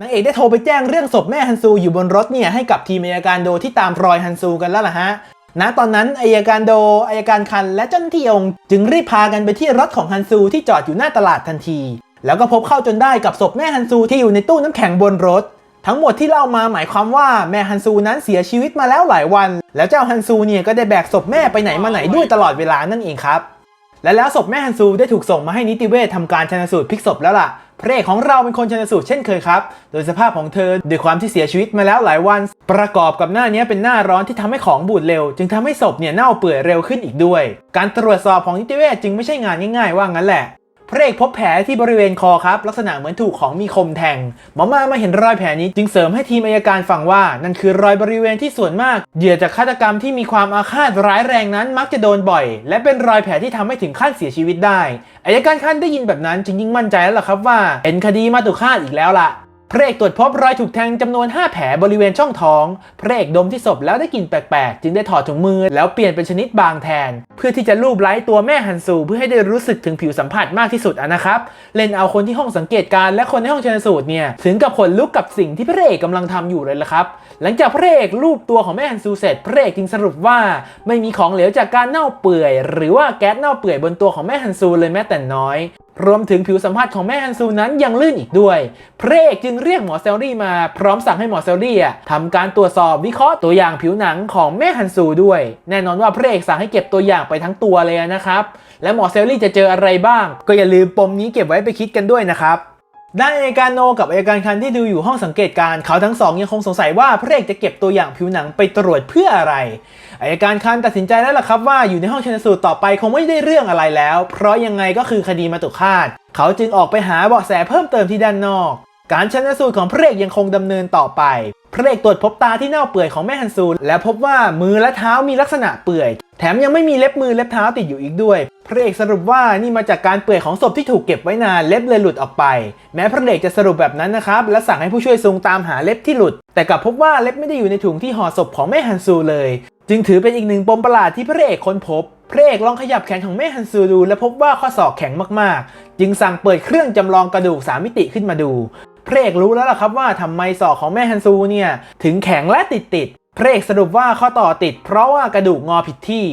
นางเอกได้โทรไปแจ้งเรื่องศพแม่ฮันซูอยู่บนรถเนี่ยให้กับทีมอัยการโดที่ตามรอยฮันซูกันแล้วล่ะฮะณตอนนั้นอัยการโดอัยการคันและเจ้าหน้าที่องค์จึงรีบพากันไปที่รถของฮันซูที่จอดอยู่หน้าตลาดทันที แล้วก็พบเข้าจนได้กับศพแม่ฮันซูที่อยู่ในตู้น้ำแข็งบนรถ ทั้งหมดที่เล่ามาหมายความว่าแม่ฮันซูนั้นเสียชีวิตมาแล้วหลายวัน แล้วเจ้าฮันซูเนี่ยก็ได้แบกศพแม่ไปไหนมาไหนด้วยตลอดเวลานั่นเองครับ และแล้วศพแม่ฮันซูได้ถูกส่งมาให้นิติเวชทำการชันสูตรพลิกศพแล้วล่ะพระเอกของเราเป็นคนชันสูตรเช่นเคยครับ โดยสภาพของเธอด้วยความที่เสียชีวิตมาแล้วหลายวัน ประกอบกับหน้านี้เป็นหน้าร้อนที่ทำให้ของบูดเร็ว จึงทำให้ศพเนี่ยเน่าเปื่อยเร็วขึ้นอีกด้วย การตรวจสอบของนิติเวชจึงไม่ใช่งานง่ายๆว่างั้นแหละ พระเอกพบแผลที่บริเวณคอครับ ลักษณะเหมือนถูกของมีคมแทงหมอมามาเห็นรอยแผลนี้จึงเสริมให้ทีมอายการฟังว่า นั่นคือรอยบริเวณที่ส่วนมากเหยื่อจากฆาตกรรมที่มีความอาฆาตร้ายแรงนั้น มักจะโดนบ่อย และเป็นรอยแผลที่ทำให้ถึงขั้นเสียชีวิตได้อายการขั้นได้ยินแบบนั้นจึงยิ่งมั่นใจแล้วล่ะครับว่าเป็นคดีมาตุฆาตอีกแล้วล่ะ พระเอกตรวจพบรอยถูกแทงจำนวน 5 แผลบริเวณช่องท้อง พระเอกดมที่ศพแล้วได้กลิ่นแปลกๆ จึงได้ถอดถุงมือแล้วเปลี่ยนเป็นชนิดบางแทน เพื่อที่จะลูบไล้ตัวแม่ฮันซูเพื่อให้ได้รู้สึกถึงผิวสัมผัสมากที่สุดะนะครับ เล่นเอาคนที่ห้องสังเกตการณ์และคนในห้องชนสูตรเนี่ยถึงกับขนลุกกับสิ่งที่พระเอกกำลังทำอยู่เลยละครับ หลังจากพระเอกลูบตัวของแม่ฮันซูเสร็จ พระเอกจึงสรุปว่าไม่มีของเหลวจากการเน่าเปื่อย หรือว่าแก๊สเน่าเปื่อยบนตัวของแม่ฮันซูเลยแม้แต่น้อย รวมถึงผิวสัมผัสของแม่ฮันซูนั้นยังลื่นอีกด้วยพระเอกจึงเรียกหมอเซลลี่มาพร้อมสั่งให้หมอเซลลี่ทำการตรวจสอบวิเคราะห์ตัวอย่างผิวหนังของแม่ฮันซูด้วย แน่นอนว่าพระเอกสั่งให้เก็บตัวอย่างไปทั้งตัวเลยนะครับ และหมอเซลลี่จะเจออะไรบ้าง ก็อย่าลืมปมนี้เก็บไว้ไปคิดกันด้วยนะครับด้านอัยการโนกับอัยการคันที่ดูอยู่ห้องสังเกตการเขาทั้งสองยังคงสงสัยว่าพระเอกจะเก็บตัวอย่างผิวหนังไปตรวจเพื่ออะไร อัยการคันตัดสินใจแล้วล่ะครับว่าอยู่ในห้องชันสูตรต่อไปคงไม่ได้เรื่องอะไรแล้ว เพราะยังไงก็คือคดีมาตุคาต เขาจึงออกไปหาเบาะแสเพิ่มเติมที่ด้านนอก การชันสูตรของพระเอกยังคงดำเนินต่อไปพระเอกตรวจพบตาที่เน่าเปื่อยของแม่ฮันซูและพบว่ามือและเท้ามีลักษณะเปื่อย แถมยังไม่มีเล็บมือเล็บเท้าติดอยู่อีกด้วย พระเอกสรุปว่านี่มาจากการเปื่อยของศพที่ถูกเก็บไว้นานเล็บเลยหลุดออกไป แม้พระเอกจะสรุปแบบนั้นนะครับและสั่งให้ผู้ช่วยซุงตามหาเล็บที่หลุด แต่กลับพบว่าเล็บไม่ได้อยู่ในถุงที่ห่อศพของแม่ฮันซูเลย จึงถือเป็นอีกหนึ่งปมประหลาดที่พระเอกค้นพบ พระเอกลองขยับแขนของแม่ฮันซูดู และพบว่าข้อศอกแข็งมากๆ จึงสั่งเปิดเครื่องจำลองกระดูกสามมิติขึ้นมาดู พระเอกรู้แล้วล่ะครับว่าทำไมศอกของแม่ฮันซูเนี่ยถึงแข็งและติดติดๆพระเอกสรุปว่าข้อต่อติด เพราะว่ากระดูกงอผิดที่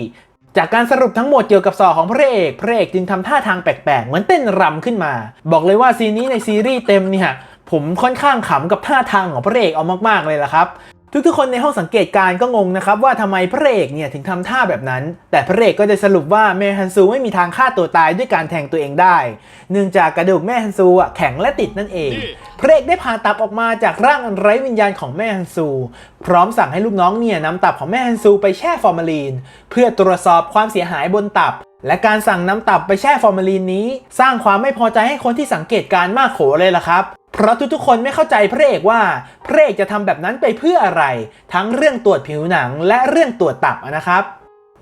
จากการสรุปทั้งหมดเกี่ยวกับศอกของพระเอก พระเอกจึงทำท่าทางแปลกๆ เหมือนเต้นรำขึ้นมา บอกเลยว่าซีนนี้ในซีรีส์เต็มเนี่ยผมค่อนข้างขำกับท่าทางของพระเอกเอามากๆเลยล่ะครับ ทุกๆ คนในห้องสังเกตการณ์ก็งงนะครับว่าทำไมพระเอกเนี่ยถึงทำท่าแบบนั้น แต่พระเอกก็จะสรุปว่าแม่ฮันซูไม่มีทางฆ่าตัวตายด้วยการแทงตัวเองได้ เนื่องจากกระดูกแม่ฮันซูอะแข็งและติดนั่นเอง พระเอกได้ผ่าตับออกมาจากร่างอันไร้วิญญาณของแม่ฮันซู พร้อมสั่งให้ลูกน้องเนี่ยนำตับของแม่ฮันซูไปแช่ฟอร์มาลีน เพื่อตรวจสอบความเสียหายบนตับและการสั่งน้ำตับไปแช่ฟอร์มาลีนนี้ สร้างความไม่พอใจให้คนที่สังเกตการณ์มากโขเลยล่ะครับ เพราะทุกๆคนไม่เข้าใจพระเอกว่าพระเอกจะทำแบบนั้นไปเพื่ออะไร ทั้งเรื่องตรวจผิวหนังและเรื่องตรวจตับนะครับ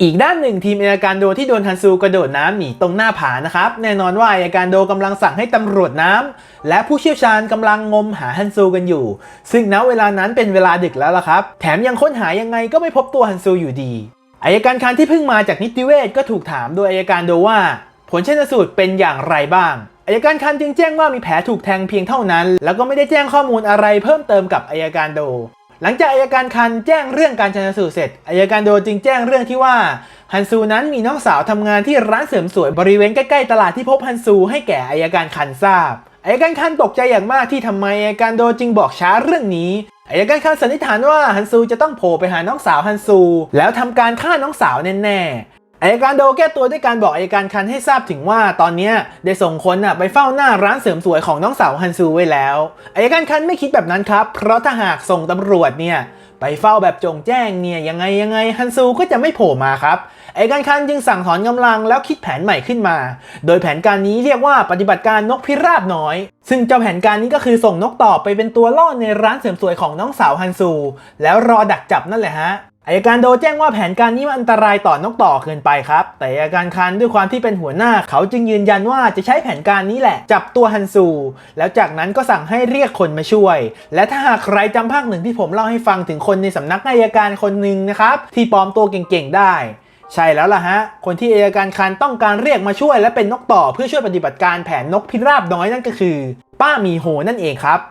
อีกด้านหนึ่งทีมอัยการโดที่โดนฮันซูกระโดดน้ำหนีตรงหน้าผานะครับ แน่นอนว่าอัยการโดกำลังสั่งให้ตำรวจน้ำและผู้เชี่ยวชาญกำลังงมหาฮันซูกันอยู่ ซึ่งณเวลานั้นเป็นเวลาดึกแล้วล่ะครับ แถมยังค้นหายังไงก็ไม่พบตัวฮันซูอยู่ดีอายการคันที่เพิ่งมาจากนิติเวศก็ถูกถามโดยอัยการโดว่า ผลชันสูตรเป็นอย่างไรบ้าง อายการคันจึงแจ้งว่ามีแผลถูกแทงเพียงเท่านั้น แล้วก็ไม่ได้แจ้งข้อมูลอะไรเพิ่มเติมกับอายการโด หลังจากอายการคันแจ้งเรื่องการชันสูตรเสร็จอายการโดจึงแจ้งเรื่องที่ว่าฮันซูนั้นมีน้องสาวทำงานที่ร้านเสริมสวยบริเวณใกล้ๆตลาดที่พบฮันซูให้แก่อายการคันทราบอายการคันตกใจอย่างมากที่ทำไมอายการโดจึงบอกช้าเรื่องนี้อายการคันสันนิษฐานว่าฮันซูจะต้องโผล่ไปหาน้องสาวฮันซู แล้วทำการฆ่าน้องสาวแน่ๆ อายการโดแก้ตัวด้วยการบอกอายการคันให้ทราบถึงว่าตอนนี้ได้ส่งคนน่ะไปเฝ้าหน้าร้านเสริมสวยของน้องสาวฮันซูไว้แล้วอายการคันไม่คิดแบบนั้นครับ เพราะถ้าหากส่งตำรวจเนี่ยไปเฝ้าแบบจงแจ้งเนี่ยยังไงยังไงฮันซูก็จะไม่โผล่มาครับอายการคันจึงสั่งถอนกำลังแล้วคิดแผนใหม่ขึ้นมา โดยแผนการนี้เรียกว่าปฏิบัติการนกพิราบน้อย ซึ่งเจ้าแผนการนี้ก็คือส่งนกต่อไปเป็นตัวล่อในร้านเสริมสวยของน้องสาวฮันซู แล้วรอดักจับนั่นแหละฮะ อายการโดแจ้งว่าแผนการนี้มันอันตรายต่อนกต่อเกินไปครับ แต่อายการคันด้วยความที่เป็นหัวหน้า เขาจึงยืนยันว่าจะใช้แผนการนี้แหละ จับตัวฮันซู แล้วจากนั้นก็สั่งให้เรียกคนมาช่วย และถ้าหากใครจำภาคหนึ่งที่ผมเล่าให้ฟังถึงคนในสำนักอายการคนหนึ่งนะครับ ที่ปลอมตัวเก่งๆได้ใช่แล้วล่ะฮะ คนที่อายการคันต้องการเรียกมาช่วยและเป็นนกต่อเพื่อช่วยปฏิบัติการแผนนกพิราบน้อยนั่นก็คือ ป้ามีโหนั่นเองครับ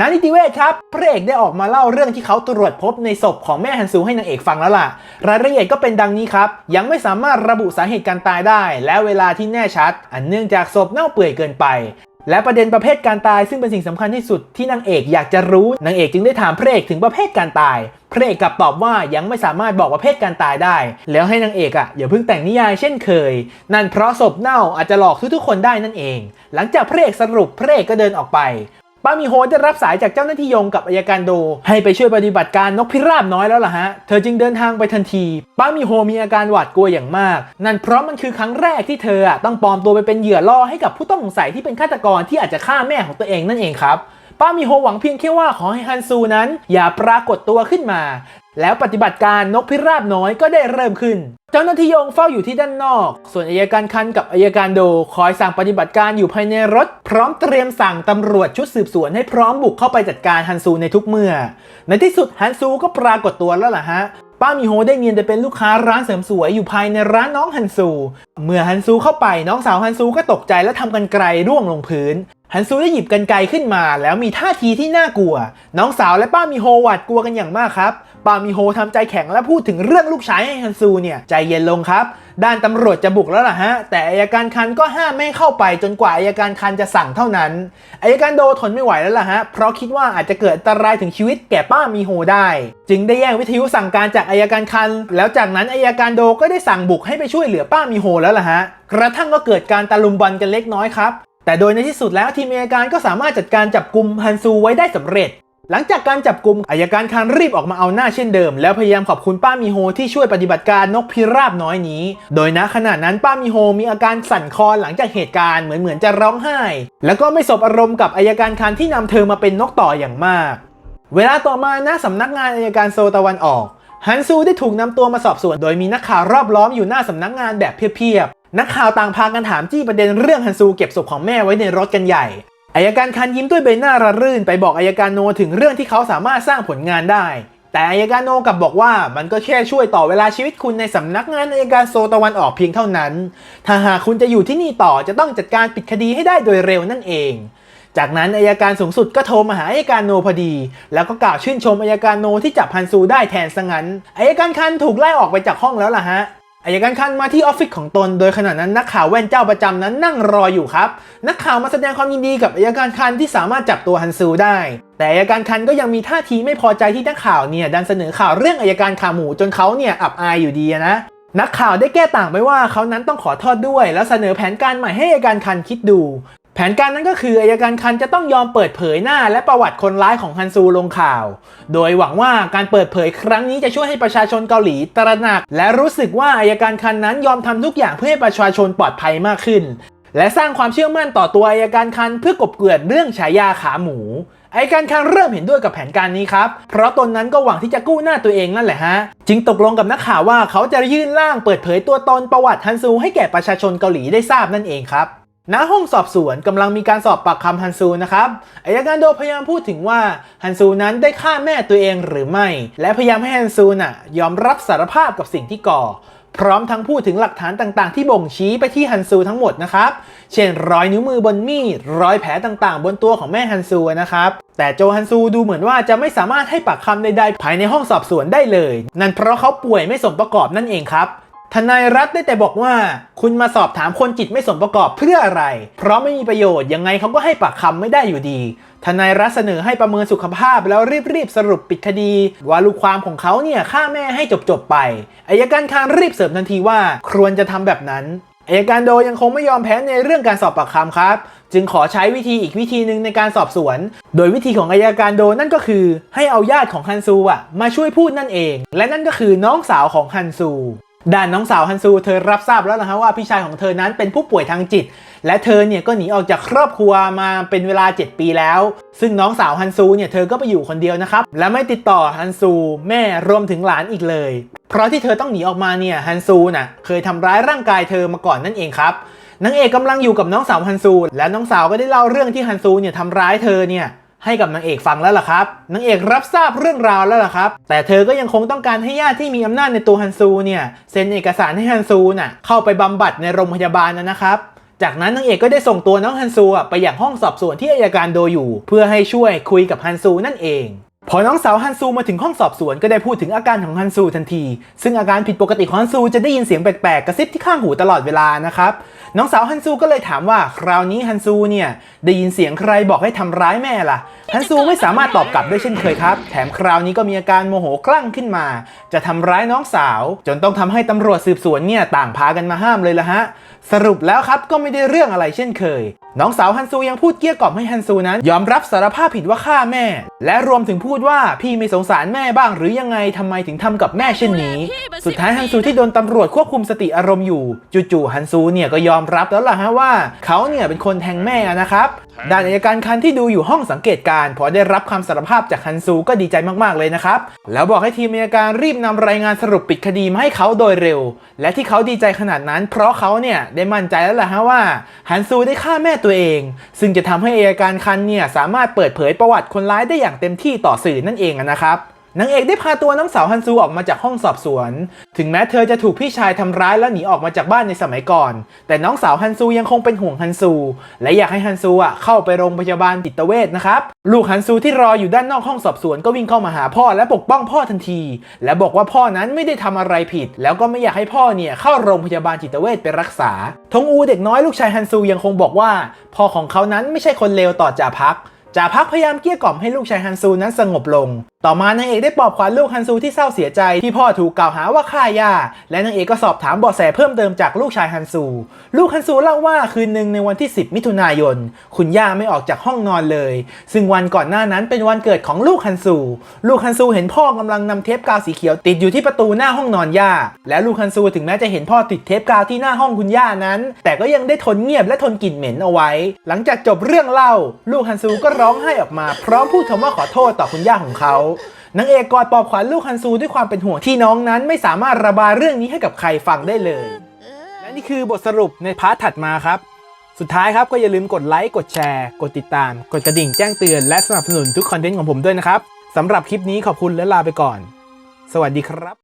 นานิติเวชครับพระเอกได้ออกมาเล่าเรื่องที่เขาตรวจพบในศพของแม่ฮันซูให้นางเอกฟังแล้วล่ะ รายละเอียดก็เป็นดังนี้ครับ ยังไม่สามารถระบุสาเหตุการตายได้ และเวลาที่แน่ชัด อันเนื่องจากศพเน่าเปื่อยเกินไป และประเด็นประเภทการตายซึ่งเป็นสิ่งสำคัญที่สุดที่นางเอกอยากจะรู้นางเอกจึงได้ถามพระเอกถึงประเภทการตายพระเอกกลับตอบว่ายังไม่สามารถบอกประเภทการตายได้ แล้วให้นางเอกอะอย่าเพิ่งแต่งนิยายเช่นเคย นั่นเพราะศพเน่าอาจจะหลอกทุกๆคนได้นั่นเอง หลังจากพระเอกสรุปพระเอกก็เดินออกไป ป้ามีโฮได้รับสายจากเจ้าหน้าที่ยงกับอายการโด ให้ไปช่วยปฏิบัติการนกพิราบน้อยแล้วล่ะฮะ เธอจึงเดินทางไปทันที ป้ามีโฮมีอาการหวาดกลัวอย่างมาก นั่นเพราะมันคือครั้งแรกที่เธอต้องปลอมตัวไปเป็นเหยื่อล่อให้กับผู้ต้องสงสัยที่เป็นฆาตกรที่อาจจะฆ่าแม่ของตัวเองนั่นเองครับ ป้ามีโฮหวังเพียงแค่ว่าขอให้ฮันซูนั้น อย่าปรากฏตัวขึ้นมา แล้วปฏิบัติการนกพิราบน้อยก็ได้เริ่มขึ้น เจ้าหน้าที่ยงเฝ้าอยู่ที่ด้านนอก ส่วนอายการคันกับอายการโดคอยสั่งปฏิบัติการอยู่ภายในรถ พร้อมเตรียมสั่งตำรวจชุดสืบสวนให้พร้อมบุกเข้าไปจัดการฮันซูในทุกเมื่อ ในที่สุดฮันซูก็ปรากฏตัวแล้วล่ะฮะป้ามีโฮได้เนียนไปเป็นลูกค้าร้านเสริมสวยอยู่ภายในร้านน้องฮันซู เมื่อฮันซูเข้าไปน้องสาวฮันซูก็ตกใจและทำกันไกลร่วงลงพื้น ฮันซูได้หยิบกันไกลขึ้นมา แล้วมีท่าทีที่น่ากลัว น้องสาวและป้ามีโฮหวาดกลัวกันอย่างมากครับ ป้ามีโฮทำใจแข็งและพูดถึงเรื่องลูกชายให้ฮันซูเนี่ยใจเย็นลงครับ ด้านตำรวจจะบุกแล้วล่ะฮะ แต่อายการคันก็ห้ามไม่เข้าไปจนกว่าอายการคันจะสั่งเท่านั้นอายการโดทนไม่ไหวแล้วล่ะฮะ เพราะคิดว่าอาจจะเกิดอันตรายถึงชีวิตแก่ป้ามีโฮได้ จึงได้แย่งวิทยุสั่งการจากอายการคัน แล้วจากนั้นอายการโดก็ได้สั่งบุกให้ไปช่วยเหลือป้ามีโฮแล้วล่ะฮะกระทั่งก็เกิดการตะลุมบอลกันเล็กน้อยครับ แต่โดยในที่สุดแล้วทีมอายการก็สามารถจัดการจับกลุ่มฮันซูไว้ได้สำเร็จ หลังจากการจับกลุ่มอายการคันรีบออกมาเอาหน้าเช่นเดิม แล้วพยายามขอบคุณป้ามีโฮที่ช่วยปฏิบัติการนกพิราบน้อยนี้ โดยณขณะนั้นป้ามีโฮมีอาการสั่นคลอนหลังจากเหตุการณ์เหมือนเหมือนจะร้องไห้ แล้วก็ไม่สบอารมณ์กับอายการคันที่นำเธอมาเป็นนกต่ออย่างมาก เวลาต่อมาณสำนักงานอายการโซตะวันออกฮันซูได้ถูกนำตัวมาสอบสวน โดยมีนักข่าวรอบล้อมอยู่หน้าสำนักงานแบบเพียบ นักข่าวต่างพากันถามจี้ประเด็นเรื่องฮันซูเก็บศพของแม่ไว้ในรถกันใหญ่อายการคันยิ้มด้วยใบหน้าระรื่นไปบอกอายการโนถึงเรื่องที่เขาสามารถสร้างผลงานได้ แต่อายการโนกลับบอกว่ามันก็แค่ช่วยต่อเวลาชีวิตคุณในสำนักงานอายการโซตะวันออกเพียงเท่านั้น ถ้าหากคุณจะอยู่ที่นี่ต่อจะต้องจัดการปิดคดีให้ได้โดยเร็วนั่นเอง จากนั้นอายการสูงสุดก็โทรมาหาอายการโนพอดี แล้วก็กล่าวชื่นชมอายการโนที่จับฮันซูได้แทนซะงั้นอายการคันถูกไล่ออกไปจากห้องแล้วล่ะฮะ อายการคันมาที่ออฟฟิศของตน โดยขณะนั้นนักข่าวแว่นเจ้าประจำนั้นนั่งรออยู่ครับ นักข่าวมาแสดงความยินดีกับอายการคันที่สามารถจับตัวฮันซูได้ แต่อายการคันก็ยังมีท่าทีไม่พอใจที่นักข่าวเนี่ยดันเสนอข่าวเรื่องอายการขาหมูจนเขาเนี่ยอับอายอยู่ดีนะ นักข่าวได้แก้ต่างไปว่าเขานั้นต้องขอโทษด้วย แล้วเสนอแผนการใหม่ให้อายการคันคิดดู แผนการนั้นก็คืออัยการคันจะต้องยอมเปิดเผยหน้า และประวัติคนร้ายของฮันซูลงข่าว โดยหวังว่าการเปิดเผยครั้งนี้จะช่วยให้ประชาชนเกาหลีตระหนัก และรู้สึกว่าอัยการคันนั้นยอมทำทุกอย่างเพื่อให้ประชาชนปลอดภัยมากขึ้น และสร้างความเชื่อมั่นต่อตัวอัยการคันเพื่อกบเกลื่อนเรื่องฉายาขาหมูอายการคันเริ่มเห็นด้วยกับแผนการนี้ครับ เพราะตนนั้นก็หวังที่จะกู้หน้าตัวเองนั่นแหละฮะ จึงตกลงกับนักข่าวว่าเขาจะยื่นร่างเปิดเผยตัวตนประวัติฮันซูให้แก่ประชาชนเกาหลีได้ทราบนั่นเองครับ ณห้องสอบสวนกำลังมีการสอบปากคำฮันซูนะครับอายการโดพยายามพูดถึงว่าฮันซูนั้นได้ฆ่าแม่ตัวเองหรือไม่ และพยายามให้ฮันซูน่ะยอมรับสารภาพกับสิ่งที่ก่อ พร้อมทั้งพูดถึงหลักฐานต่างๆ ที่บ่งชี้ไปที่ฮันซูทั้งหมดนะครับ เช่นรอยนิ้วมือบนมีดรอยแผลต่างๆ บนตัวของแม่ฮันซูนะครับ แต่โจฮันซูดูเหมือนว่าจะไม่สามารถให้ปากคำใดๆภายในห้องสอบสวนได้เลย นั่นเพราะเขาป่วยไม่สมประกอบนั่นเองครับ ทนายรัฐได้แต่บอกว่า คุณมาสอบถามคนจิตไม่สมประกอบเพื่ออะไร เพราะไม่มีประโยชน์ยังไงเขาก็ให้ปากคำไม่ได้อยู่ดี ทนายรัฐเสนอให้ประเมินสุขภาพแล้วรีบๆสรุปปิดคดี ว่าลูกความของเขาเนี่ยฆ่าแม่ให้จบๆไปอายการคางรีบเสริมทันทีว่าควรจะทำแบบนั้นอายการโดยังคงไม่ยอมแพ้ในเรื่องการสอบปากคำครับ จึงขอใช้วิธีอีกวิธีหนึ่งในการสอบสวน โดยวิธีของอายการโดนั่นก็คือ ให้เอาญาติของฮันซูอะมาช่วยพูดนั่นเอง และนั่นก็คือน้องสาวของฮันซู ด้านน้องสาวฮันซูเธอรับทราบแล้วนะฮะว่าพี่ชายของเธอนั้นเป็นผู้ป่วยทางจิต และเธอเนี่ยก็หนีออกจากครอบครัวมาเป็นเวลา 7 ปีแล้ว ซึ่งน้องสาวฮันซูเนี่ยเธอก็ไปอยู่คนเดียวนะครับ และไม่ติดต่อฮันซูแม่รวมถึงหลานอีกเลย เพราะที่เธอต้องหนีออกมาเนี่ยฮันซูน่ะเคยทำร้ายร่างกายเธอมาก่อนนั่นเองครับนางเอกกำลังอยู่กับน้องสาวฮันซู และน้องสาวก็ได้เล่าเรื่องที่ฮันซูเนี่ยทำร้ายเธอเนี่ย ให้กับนางเอกฟังแล้วล่ะครับนางเอกรับทราบเรื่องราวแล้วล่ะครับ แต่เธอก็ยังคงต้องการให้ญาติที่มีอำนาจในตัวฮันซูเนี่ยเซ็นเอกสารให้ฮันซูน่ะเข้าไปบำบัดในโรงพยาบาลนะนะครับจากนั้นนางเอกก็ได้ส่งตัวน้องฮันซูไปอย่างห้องสอบสวนที่อายการโดอยู่ เพื่อให้ช่วยคุยกับฮันซูนั่นเอง พอน้องสาวฮันซูมาถึงห้องสอบสวนก็ได้พูดถึงอาการของฮันซูทันที ซึ่งอาการผิดปกติของฮันซูจะได้ยินเสียงแปลกๆกระซิบที่ข้างหูตลอดเวลานะครับ น้องสาวฮันซูก็เลยถามว่าคราวนี้ฮันซูเนี่ยได้ยินเสียงใครบอกให้ทำร้ายแม่ล่ะ ฮันซูไม่สามารถตอบกลับได้เช่นเคยครับ แถมคราวนี้ก็มีอาการโมโหคลั่งขึ้นมา จะทำร้ายน้องสาว จนต้องทำให้ตำรวจสืบสวนเนี่ยต่างพากันมาห้ามเลยละฮะ สรุปแล้วครับก็ไม่ได้เรื่องอะไรเช่นเคย น้องสาวฮันซูยังพูดเกลี้ยกล่อมให้ฮันซูนั้น ยอมรับสารภาพผิดว่าฆ่าแม่ และรวมถึงพูดว่าพี่ไม่สงสารแม่บ้างหรือยังไงทำไมถึงทำกับแม่เช่นนี้ สุดท้ายฮันซูที่โดนตำรวจควบคุมสติอารมณ์อยู่ จู่ๆฮันซูเนี่ยก็ยอมรับแล้วล่ะฮะว่า เขาเนี่ยเป็นคนแทงแม่นะครับ ด้านอัยการคันที่ดูอยู่ห้องสังเกตการ์พอได้รับคำสารภาพจากฮันซูก็ดีใจมากๆเลยนะครับ แล้วบอกให้ทีมอัยการรีบนำรายงานสรุปปิดคดีมาให้เขาโดยเร็ว และที่เขาดีใจขนาดนั้น เพราะเขาเนี่ยได้มั่นใจแล้วล่ะฮะว่าฮันซูได้ฆ่าแม่ตัวเอง ซึ่งจะทำให้อัยการคันเนี่ยสามารถเปิดเผยประวัติคนร้ายได้อย่างเต็มที่ต่อสื่อนั่นเองนะครับ นางเอกได้พาตัวน้องสาวฮันซูออกมาจากห้องสอบสวน ถึงแม้เธอจะถูกพี่ชายทำร้ายแล้วหนีออกมาจากบ้านในสมัยก่อน แต่น้องสาวฮันซูยังคงเป็นห่วงฮันซู และอยากให้ฮันซูอะเข้าไปโรงพยาบาลจิตเวชนะครับ ลูกฮันซูที่รออยู่ด้านนอกห้องสอบสวนก็วิ่งเข้ามาหาพ่อและปกป้องพ่อทันที และบอกว่าพ่อนั้นไม่ได้ทำอะไรผิด แล้วก็ไม่อยากให้พ่อเนี่ยเข้าโรงพยาบาลจิตเวชไปรักษา ทงอูเด็กน้อยลูกชายฮันซูยังคงบอกว่า พ่อของเขานั้นไม่ใช่คนเลวต่อจ่าพักจ่าพักพยายามเกลี้ยกล่อมให้ลูกชายฮันซูนั้นสงบลง ต่อมานางเอกได้ปลอบขวัญลูกฮันซูที่เศร้าเสียใจที่พ่อถูกกล่าวหาว่าฆ่าย่า และนางเอกก็สอบถามเบาะแสเพิ่มเติมจากลูกชายฮันซู ลูกฮันซูเล่าว่าคืนหนึ่งในวันที่ 10 มิถุนายน คุณย่าไม่ออกจากห้องนอนเลย ซึ่งวันก่อนหน้านั้นเป็นวันเกิดของลูกฮันซู ลูกฮันซูเห็นพ่อกำลังนำเทปกาวสีเขียวติดอยู่ที่ประตูหน้าห้องนอนย่า และลูกฮันซูถึงแม้จะเห็นพ่อติดเทปกาวที่หน้าห้องคุณย่านั้น แต่ก็ยังได้ทนเงียบและทนกลิ่นเหม็นเอาไว้ หลังจากจบเรื่องเล่า ลูกฮันซูก็ร้องไห้ออกมา พร้อมพูดคำว่าขอโทษต่อคุณย่าของเขานางเอกกอดปอบขวัญลูกฮันซูด้วยความเป็นห่วงที่น้องนั้นไม่สามารถระบายเรื่องนี้ให้กับใครฟังได้เลย และนี่คือบทสรุปในพาร์ทถัดมาครับ สุดท้ายครับก็อย่าลืมกดไลค์กดแชร์ กดติดตาม กดกระดิ่งแจ้งเตือนและสนับสนุนทุกคอนเทนต์ของผมด้วยนะครับสำหรับคลิปนี้ขอบคุณและลาไปก่อน สวัสดีครับ